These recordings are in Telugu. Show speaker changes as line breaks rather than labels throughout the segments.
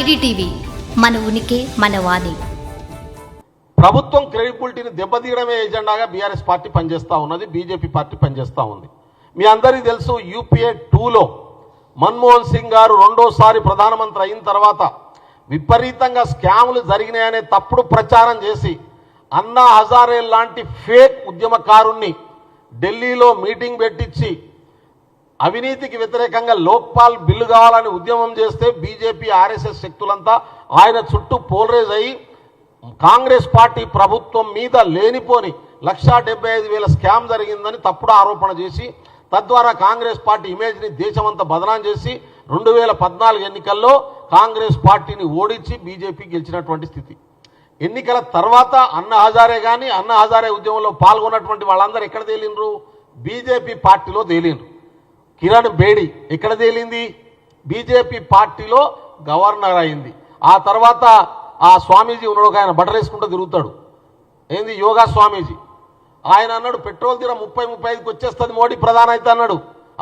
ఐడిటీవీ మన ఉనికి మన వాణి.
ప్రభుత్వం క్రెడిబిలిటీని దెబ్బతీయడమే ఎజెండాగా బీఆర్ఎస్ పార్టీ పనిచేస్తూ ఉన్నది బీజేపీ పార్టీ పనిచేస్తూ ఉంది. మీ అందరికీ తెలుసు యూపీఏ టూలో మన్మోహన్ సింగ్ గారు రెండోసారి ప్రధానమంత్రి అయిన తర్వాత విపరీతంగా స్కాములు జరిగినాయనే తప్పుడు ప్రచారం చేసి అన్నా హజారే లాంటి ఫేక్ ఉద్యమకారుణ్ణి ఢిల్లీలో మీటింగ్ పెట్టించి అవినీతికి వ్యతిరేకంగా లోక్పాల్ బిల్లు కావాలని ఉద్యమం చేస్తే బీజేపీ ఆర్ఎస్ఎస్ శక్తులంతా ఆయన చుట్టూ పోలరైజ్ అయ్యి కాంగ్రెస్ పార్టీ ప్రభుత్వం మీద లేనిపోని లక్షా డెబ్బై ఐదు వేల స్కామ్ జరిగిందని తప్పుడు ఆరోపణ చేసి తద్వారా కాంగ్రెస్ పార్టీ ఇమేజ్ని దేశమంతా బదనాం చేసి రెండు వేల పద్నాలుగు ఎన్నికల్లో కాంగ్రెస్ పార్టీని ఓడించి బీజేపీ గెలిచినటువంటి స్థితి. ఎన్నికల తర్వాత అన్న హజారే కానీ అన్న హజారే ఉద్యమంలో పాల్గొన్నటువంటి వాళ్ళందరూ ఎక్కడ తేలిండ్రు? బీజేపీ పార్టీలో తేలినరు కిరణ్ బేడి ఎక్కడ తేలింది? బీజేపీ పార్టీలో గవర్నర్ అయింది. ఆ తర్వాత ఆ స్వామీజీ ఉన్నాడు ఒక ఆయన బట్టలు వేసుకుంటూ తిరుగుతాడు. ఏంది యోగా స్వామీజీ? ఆయన అన్నాడు పెట్రోల్ ధర ముప్పై ముప్పై ఐదుకి వచ్చేస్తుంది మోడీ ప్రధాని అయితే అన్నాడు.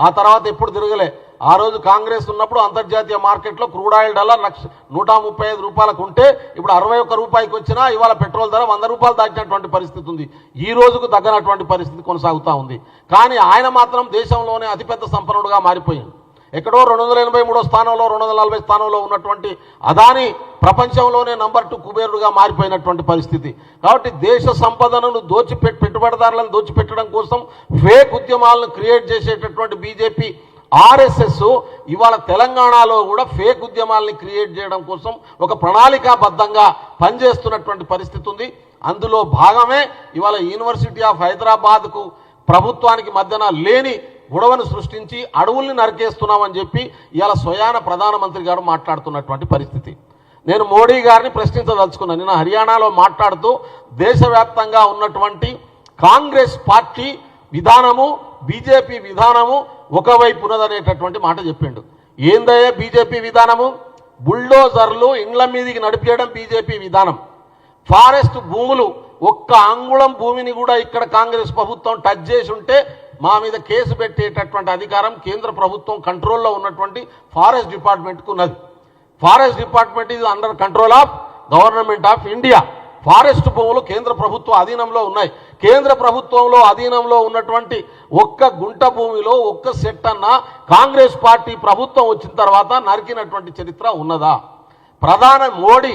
ఆ తర్వాత ఎప్పుడు తిరగలే. ఆ రోజు కాంగ్రెస్ ఉన్నప్పుడు అంతర్జాతీయ మార్కెట్లో క్రూడ్ ఆయిల్ డాలర్ లక్ష నూట ముప్పై ఐదు రూపాయలకు ఉంటే ఇప్పుడు అరవై ఒక్క రూపాయికి వచ్చినా ఇవాళ పెట్రోల్ ధర వంద రూపాయలు దాటినటువంటి పరిస్థితి ఉంది. ఈ రోజుకు తగ్గనటువంటి పరిస్థితి కొనసాగుతూ ఉంది. కానీ ఆయన మాత్రం దేశంలోనే అతిపెద్ద సంపన్నుడుగా మారిపోయింది ఎక్కడో రెండు వందల ఎనభై మూడో స్థానంలో రెండు వందల నలభై స్థానంలో ఉన్నటువంటి అదాని ప్రపంచంలోనే నంబర్ టూ కుబేరుడుగా మారిపోయినటువంటి పరిస్థితి. కాబట్టి దేశ సంపదను దోచిపెట్టి పెట్టుబడిదారులను దోచిపెట్టడం కోసం ఫేక్ ఉద్యమాలను క్రియేట్ చేసేటటువంటి బీజేపీ ఆర్ఎస్ఎస్ ఇవాళ తెలంగాణలో కూడా ఫేక్ ఉద్యమాల్ని క్రియేట్ చేయడం కోసం ఒక ప్రణాళికాబద్ధంగా పనిచేస్తున్నటువంటి పరిస్థితి ఉంది. అందులో భాగమే ఇవాళ యూనివర్సిటీ ఆఫ్ హైదరాబాద్కు ప్రభుత్వానికి మధ్యన లేని గొడవను సృష్టించి అడవుల్ని నరికేస్తున్నామని చెప్పి ఇవాళ స్వయాన ప్రధానమంత్రి గారు మాట్లాడుతున్నటువంటి పరిస్థితి. నేను మోడీ గారిని ప్రశ్నించదలుచుకున్నాను నిన్న హర్యానాలో మాట్లాడుతూ దేశవ్యాప్తంగా ఉన్నటువంటి కాంగ్రెస్ పార్టీ విధానము బీజేపీ విధానము ఒకవైపు ఉన్నదనేటటువంటి మాట చెప్పిండు. ఏందయ్యే బీజేపీ విధానము? బుల్డోజర్లు ఇండ్ల మీదికి నడిపేయడం బీజేపీ విధానం. ఫారెస్ట్ భూములు ఒక్క అంగుళం భూమిని కూడా ఇక్కడ కాంగ్రెస్ ప్రభుత్వం టచ్ చేసి ఉంటే మా మీద కేసు పెట్టేటటువంటి అధికారం కేంద్ర ప్రభుత్వం కంట్రోల్లో ఉన్నటువంటి ఫారెస్ట్ డిపార్ట్మెంట్కు ఉన్నది. ఫారెస్ట్ డిపార్ట్మెంట్ ఇది under control of government of India forest భూములు కేంద్ర ప్రభుత్వ అధీనంలో ఉన్నాయి. కేంద్ర ప్రభుత్వంలో అధీనంలో ఉన్నటువంటి ఒక్క గుంట భూమిలో ఒక్క సెట్ అన్న కాంగ్రెస్ పార్టీ ప్రభుత్వం వచ్చిన తర్వాత నరికినటువంటి చరిత్ర ఉన్నదా? ప్రధాన మోడీ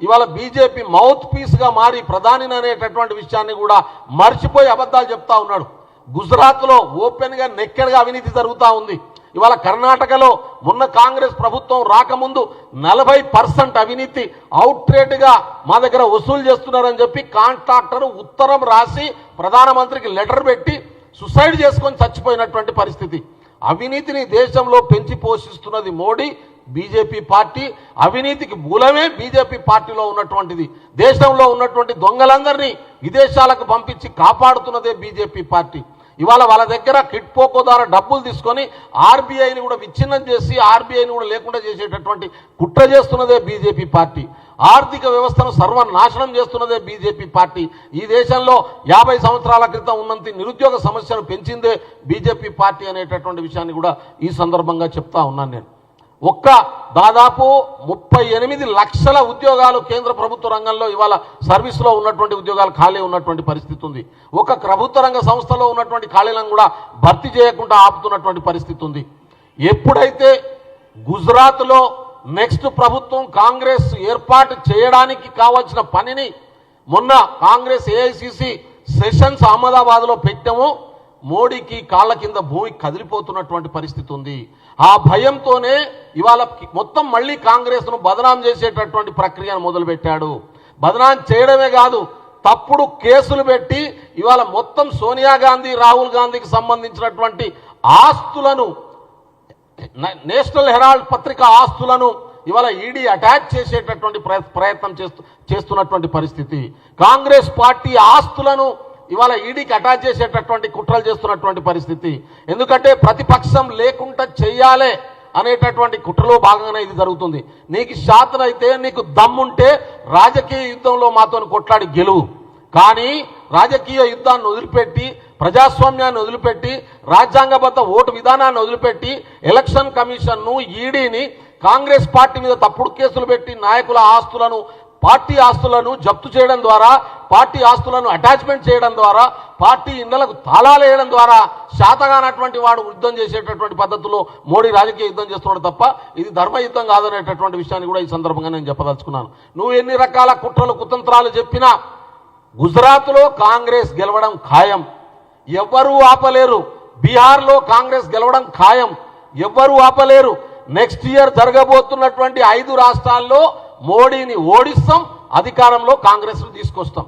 ఇవాళ బీజేపీ మౌత్ పీస్గా మారి ప్రధాని అనేటటువంటి విషయాన్ని కూడా మర్చిపోయి అబద్ధాలు చెప్తా ఉన్నాడు. గుజరాత్లో ఓపెన్గా నెక్కెడ్గా అవినీతి జరుగుతూ ఉంది. ఇవాళ కర్ణాటకలో ఉన్న కాంగ్రెస్ ప్రభుత్వం రాకముందు నలభై పర్సెంట్ అవినీతి అవుట్రేట్గా మా దగ్గర వసూలు చేస్తున్నారని చెప్పి కాంట్రాక్టర్ ఉత్తరం రాసి ప్రధానమంత్రికి లెటర్ పెట్టి సుసైడ్ చేసుకొని చచ్చిపోయినటువంటి పరిస్థితి. అవినీతిని దేశంలో పెంచి పోషిస్తున్నది మోడీ బీజేపీ పార్టీ. అవినీతికి మూలమే బీజేపీ పార్టీలో ఉన్నటువంటిది. దేశంలో ఉన్నటువంటి దొంగలందరినీ విదేశాలకు పంపించి కాపాడుతున్నదే బీజేపీ పార్టీ. ఇవాళ వాళ్ళ దగ్గర కిట్పోకో ద్వారా డబ్బులు తీసుకొని ఆర్బీఐని కూడా విచ్ఛిన్నం చేసి ఆర్బీఐని కూడా లేకుండా చేసేటటువంటి కుట్ర చేస్తున్నదే బీజేపీ పార్టీ. ఆర్థిక వ్యవస్థను సర్వనాశనం చేస్తున్నదే బీజేపీ పార్టీ. ఈ దేశంలో యాభై సంవత్సరాల క్రితం ఉన్నంత నిరుద్యోగ సమస్యను పెంచిందే బీజేపీ పార్టీ అనేటటువంటి విషయాన్ని కూడా ఈ సందర్భంగా చెప్తా ఉన్నాను నేను. ఒక్క దాదాపు ముప్పై ఎనిమిది లక్షల ఉద్యోగాలు కేంద్ర ప్రభుత్వ రంగంలో ఇవాళ సర్వీస్లో ఉన్నటువంటి ఉద్యోగాలు ఖాళీ ఉన్నటువంటి పరిస్థితి ఉంది. ఒక ప్రభుత్వ రంగ సంస్థలో ఉన్నటువంటి ఖాళీలను కూడా భర్తీ చేయకుండా ఆపుతున్నటువంటి పరిస్థితి ఉంది. ఎప్పుడైతే గుజరాత్లో నెక్స్ట్ ప్రభుత్వం కాంగ్రెస్ ఏర్పాటు చేయడానికి కావాల్సిన పనిని మొన్న కాంగ్రెస్ ఏఐసిసి సెషన్స్ అహ్మదాబాద్లో పెట్టాము మోడీకి కాళ్ళ కింద భూమి కదిలిపోతున్నటువంటి పరిస్థితి ఉంది. ఆ భయంతోనే ఇవాళ మొత్తం మళ్ళీ కాంగ్రెస్ను బదనాం చేసేటటువంటి ప్రక్రియను మొదలుపెట్టాడు. బదనాం చేయడమే కాదు తప్పుడు కేసులు పెట్టి ఇవాళ మొత్తం సోనియా గాంధీ రాహుల్ గాంధీకి సంబంధించినటువంటి ఆస్తులను నేషనల్ హెరాల్డ్ పత్రిక ఆస్తులను ఇవాళ ఈడీ అటాచ్ చేసేటటువంటి ప్రయత్నం చేస్తూ చేస్తున్నటువంటి పరిస్థితి. కాంగ్రెస్ పార్టీ ఆస్తులను ఇవాళ ఈడీకి అటాచ్ చేసేటటువంటి కుట్రలు చేస్తున్నటువంటి పరిస్థితి. ఎందుకంటే ప్రతిపక్షం లేకుండా చెయ్యాలే అనేటటువంటి కుట్రలో భాగంగానే ఇది జరుగుతుంది. నీకు శాతనైతే నీకు దమ్ముంటే రాజకీయ యుద్ధంలో మాతో కొట్లాడి గెలువు. కానీ రాజకీయ యుద్ధాన్ని వదిలిపెట్టి ప్రజాస్వామ్యాన్ని వదిలిపెట్టి రాజ్యాంగబద్ధ ఓటు విధానాన్ని వదిలిపెట్టి ఎలక్షన్ కమిషన్ను ఈడీని కాంగ్రెస్ పార్టీ మీద తప్పుడు కేసులు పెట్టి నాయకుల ఆస్తులను పార్టీ ఆస్తులను జప్తు చేయడం ద్వారా పార్టీ ఆస్తులను అటాచ్మెంట్ చేయడం ద్వారా పార్టీ ఇండ్లకు తాళాలు వేయడం ద్వారా శాతగానటువంటి వాడు యుద్ధం చేసేటటువంటి పద్ధతిలో మోడీ రాజకీయ యుద్ధం చేస్తున్నాడు తప్ప ఇది ధర్మ యుద్ధం కాదనేటటువంటి విషయాన్ని కూడా ఈ సందర్భంగా నేను చెప్పదలుచుకున్నాను. నువ్వు ఎన్ని రకాల కుట్రలు కుతంత్రాలు చెప్పినా గుజరాత్లో కాంగ్రెస్ గెలవడం ఖాయం. ఎవ్వరూ ఆపలేరు. బీహార్లో కాంగ్రెస్ గెలవడం ఖాయం. ఎవ్వరూ ఆపలేరు. నెక్స్ట్ ఇయర్ జరగబోతున్నటువంటి ఐదు రాష్ట్రాల్లో మోడీని ఓడిస్తాం అధికారంలో కాంగ్రెస్ను తీసుకొస్తాం.